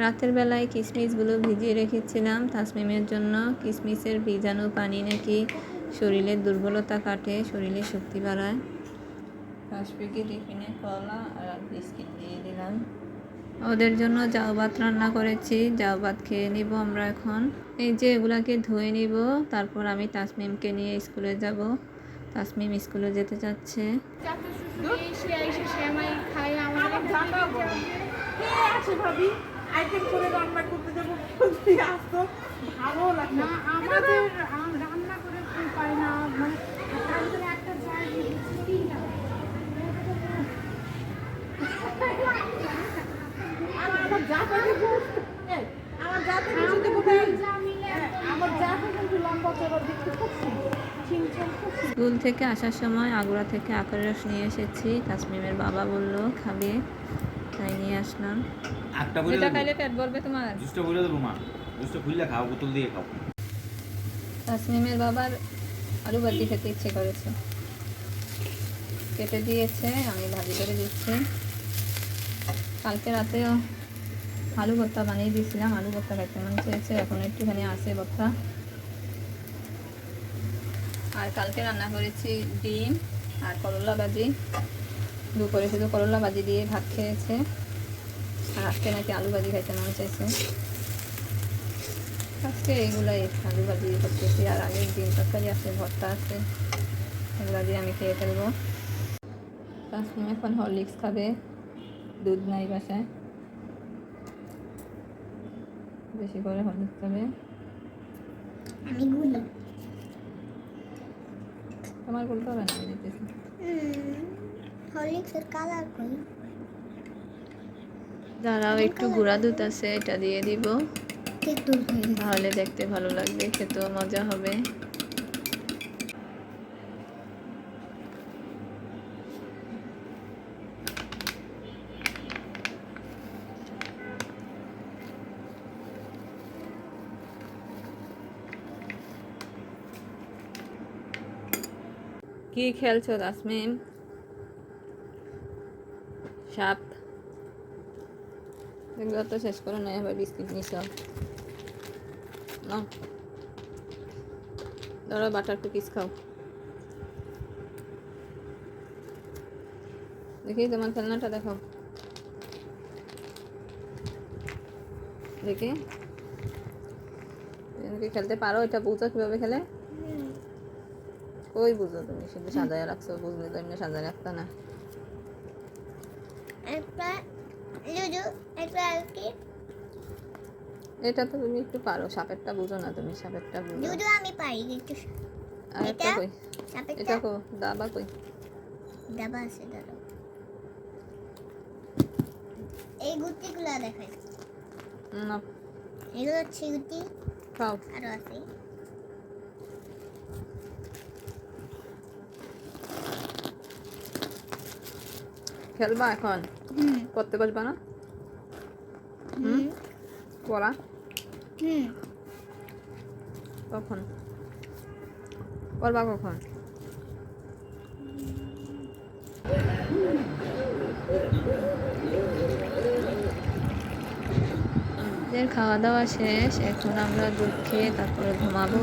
রাতের বেলায় কিশমিশগুলো ভিজিয়ে রেখেছিলাম। তাসমিমের জন্য কিশমিশের ভিজানো পানি নাকি শরীরের দুর্বলতা কাটে শরীরে শক্তি বাড়ায়। কাশপিকে টিফিনে কলা আর বিস্কিট দিয়ে দিলাম। ওদের জন্য জাউ ভাত রান্না করেছি। জাউ ভাত খেয়ে নিব আমরা এখন। এই যে এগুলাকে ধুয়ে নিব, তারপর আমি তাসমিমকে নিয়ে স্কুলে যাব। তাসমিম স্কুলে যেতে চাচ্ছে। চাচা আইটেম করে রান্না করতে যাব বলছি আসতো ভালো লাগে না আমাদের রান্না করে পায় না মানে একটা যায় তিনটা। আর আমার যা থেকে আমার যা থেকে যদি আমাদের বোঝায় যা মিলে আমার যা থেকে লম্বা চড়া দেখতে পাচ্ছি। স্কুল থেকে আসার সময় আগুড়া থেকে আখের রস নিয়ে এসেছি তাসমিমের বাবা বলল খাবে? তাই নিয়ে আসলাম। একটা বলে যেটা খাইলে পেট বলবে তোমার। জুসটা বলে দেবো মা। জুসটা খুললে খাও বোতল দিয়ে খাও। তাসমিমের বাবার আলু ভাজি খেতে ইচ্ছে করেছে। কেটে দিয়েছে আমি ভাজি করে দিচ্ছি। কালকে রাতেও আলু ভর্তা বানিয়ে দিয়েছিলাম আলু ভর্তা খাইতে মন চেয়েছে এখন একটুখানি আছে ভর্তা। আর কালকে রান্না করেছি ডিম আর করলা ভাজি। দুপুরে শুধু করলা ভাজি দিয়ে ভাত খেয়েছে। আর আজকে নাকি আলু ভাজি খাইতে মন চাইছে। আজকে এইগুলাই আলু ভাজি করতেছি আর আগের দিন তরকারি আছে ভর্তা আছে এগুলো দিয়ে আমি খেয়ে ফেলব। তাসমিম এখন হরলিক্স খাবে দুধ নাই বাসায়। বেশি করে হরলিক্স খাবে। আমি গুলি তোমার বলতে হবে না আমি হরলিক্সের কালার কই দাঁড়াও একটু গুঁড়া দুধ আছে এটা দিয়ে দিব। তাহলে দেখতে ভালো লাগবে খেতেও মজা হবে। কি খেলছো তাসমিম সাপ এগুলো তো শেষ করো না এবার বিস্কিট নিস ধরো বাটার কুকিজ খাও। দেখি তোমার খেলনাটা দেখাও। দেখি। তুমি খেলতে পারো? এটা বুঝো কীভাবে খেলে? কই বুঝো তুমি? শুধু সাজায় রাখছো বুঝলে তো এমনি সাজায় রাখতা না। একটা লুডু একটা কি এটা তো তুমি একটু পারো সাপেরটা বুঝো না তুমি সাপেরটা বুঝো। লুডু আমি পারি আর একটা এটা? কই? সাপেরটা। এটা কো দাবা কই? দাবা আছে দাদা এই গুটিগুলো দেখাই। না। এগুলো হচ্ছে গুটি আরও আছে। খেলবা এখন? করতে বসবা না? হুম? পড়া কখন? করবা কখন? খাওয়া দাওয়া শেষ এখন আমরা দুধ খেয়ে তারপরে ঘুমাবো।